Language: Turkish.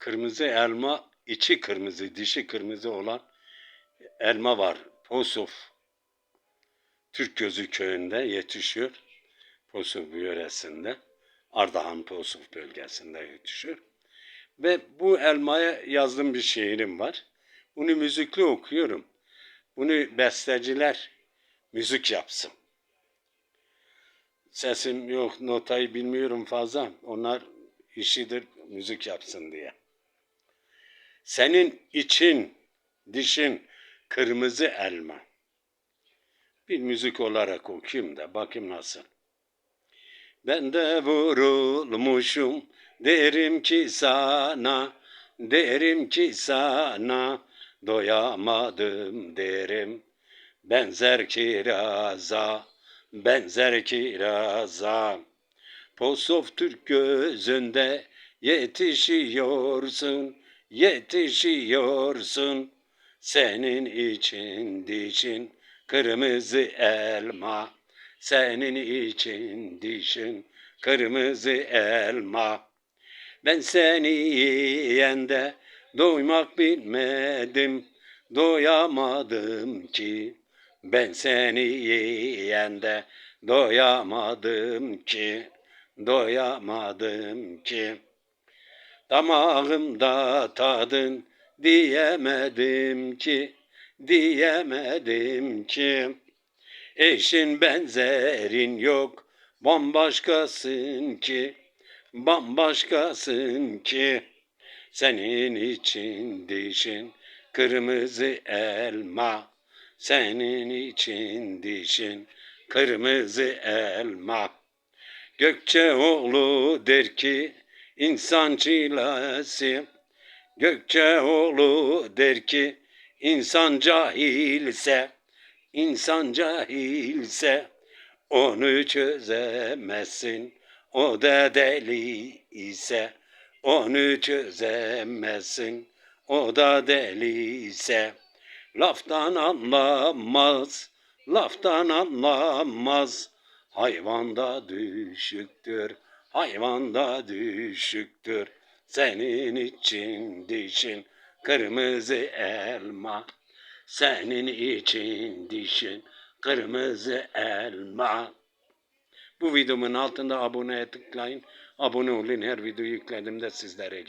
kırmızı elma, içi kırmızı, dişi kırmızı olan elma var. Posof. Türk Gözü köyünde yetişiyor. Posof yöresinde. Ardahan Posof bölgesinde yetişiyor. Ve bu elmaya yazdığım bir şiirim var. Bunu müzikli okuyorum. Bunu besteciler müzik yapsın. Sesim yok, notayı bilmiyorum fazla. Onlar işidir müzik yapsın diye. Senin için, dişin kırmızı elma. Bir müzik olarak okuyayım da bakayım nasıl. Ben de vurulmuşum derim ki sana, derim ki sana, doyamadım derim. Benzer kiraza, benzer kiraza. Posof Türk gözünde yetişiyorsun, yetişiyorsun. Senin için dişin kırmızı elma. Senin için dişin kırmızı elma. Ben seni yiyende doymak bilmedim, doyamadım ki. Ben seni yiyende doyamadım ki, doyamadım ki. Damağımda tadın diyemedim ki, diyemedim ki. Eşin benzerin yok, bambaşkasın ki, bambaşkasın ki. Senin için dişin kırmızı elma, senin için dişin kırmızı elma. Gökçeoğlu der ki insan çilesi, Gökçeoğlu der ki insan cahilse, insan cahilse onu çözemezsin. O da deli ise onu çözemezsin. O da deli ise laftan anlamaz, laftan anlamaz. Hayvanda düşüktür, hayvanda düşüktür. Senin için dişin kırmızı elma. Senin için dişin kırmızı elma. Bu videomun altında aboneye tıklayın. Abone olun her video yüklediğimde sizlere gel.